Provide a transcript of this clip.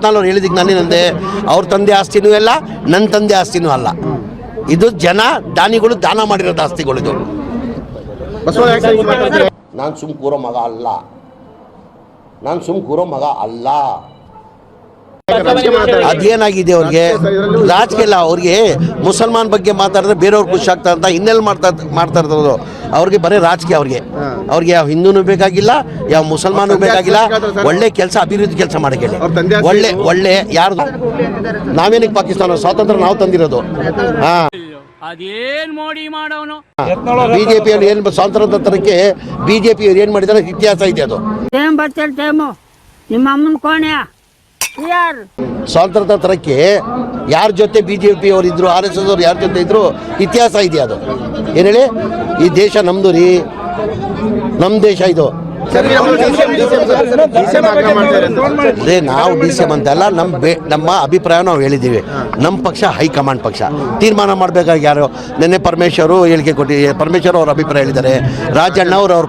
ನಾನು ಅವ್ರು ಹೇಳಿದಕ್ಕೆ ನಾನೇನಂದೆ ಅವ್ರ ತಂದೆ ಆಸ್ತಿನೂ ಅಲ್ಲ ನನ್ನ ತಂದೆ ಆಸ್ತಿನೂ ಅಲ್ಲ ಇದು ಜನ ದಾನಿಗಳು ದಾನ ಮಾಡಿರೋದು ಆಸ್ತಿಗಳು ಇದು? ನಾನು ಸುಮ್ ಕೂರೋ ಮಗ ಅಲ್ಲ ನಾನು ಸುಮ್ ಕೂರೋ ಮಗ ಅಲ್ಲ. ಅದೇನಾಗಿದೆ ಅವ್ರಿಗೆ ರಾಜಕೀಯ ಅವ್ರಿಗೆ ಮುಸಲ್ಮಾನ್ ಬಗ್ಗೆ ಮಾತಾಡಿದ್ರೆ ಬೇರೆಯವ್ರು ಖುಷಿ ಆಗ್ತಾರೆ ಅಂತ ಇನ್ನೆಲ್ಲಿ ಮಾಡ್ತಾ ಮಾಡ್ತಾ ಇರೋದು ಅವ್ರಿಗೆ ಬರೀ ರಾಜಕೀಯ ಅವ್ರಿಗೆ. ಅವ್ರಿಗೆ ಯಾವ ಹಿಂದೂನು ಬೇಕಾಗಿಲ್ಲ ಯಾವ ಮುಸಲ್ಮಾನು ಬೇಕಾಗಿಲ್ಲ. ಒಳ್ಳೆ ಕೆಲಸ ಅಭಿವೃದ್ಧಿ ಕೆಲಸ ಮಾಡಕ್ಕೆ ಹೇಳಿ. ಅವ್ರ ತಂದೆ ಒಳ್ಳೆ ಒಳ್ಳೆ ಯಾರು ನಾವೇನಕ್ಕೆ ಪಾಕಿಸ್ತಾನ ಸ್ವಾತಂತ್ರ್ಯ ನಾವು ತಂದಿರೋದು. ಹಾ. ಅದೇನ್ ಮೋಡಿ ಮಾಡೋನು? ಬಿಜೆಪಿ ಅವ್ರು ಏನು ಸ್ವಾತಂತ್ರ್ಯ ತರಕ್ಕೆ ಬಿಜೆಪಿ ಅವ್ರು ಏನು ಮಾಡಿದಾರೆ ಇತಿಹಾಸ ಇದೆ ಅದು. ಟೈಮ್ ಬರ್ತೇನೆ ಟೈಮು ನಿಮ್ಮ ಅಮ್ಮನ ಕೋಣೆ ಯಾರು? ಸ್ವಾತಂತ್ರ್ಯ ತರಕ್ಕೆ ಯಾರ ಜೊತೆ ಬಿ ಜೆ ಪಿ ಅವರು ಇದ್ರು ಆರ್ ಎಸ್ ಎಸ್ ಅವ್ರು ಯಾರ ಜೊತೆ ಇದ್ರು, ಇತಿಹಾಸ ಇದೆ ಅದು. ಏನು ಹೇಳಿ? ಈ ದೇಶ ನಮ್ಮದು ರೀ. ನಮ್ಮ ದೇಶ ಇದು. ಅದೇ ನಾವು ಡಿ ಸಿ ಎಂ ಅಂತಲ್ಲ ನಮ್ಮ ಬೇ, ನಮ್ಮ ಅಭಿಪ್ರಾಯ ನಾವು ಹೇಳಿದ್ದೀವಿ. ನಮ್ಮ ಪಕ್ಷ, ಹೈಕಮಾಂಡ್ ಪಕ್ಷ. ತೀರ್ಮಾನ ಮಾಡಬೇಕಾಗಿ ಯಾರು, ನಿನ್ನೆ ಪರಮೇಶ್ವರು ಹೇಳಿಕೆ ಕೊಟ್ಟಿ, ಪರಮೇಶ್ವರ್ ಅವ್ರ ಅಭಿಪ್ರಾಯ ಹೇಳಿದ್ದಾರೆ. ರಾಜಣ್ಣ ಅವರು ಅವ್ರ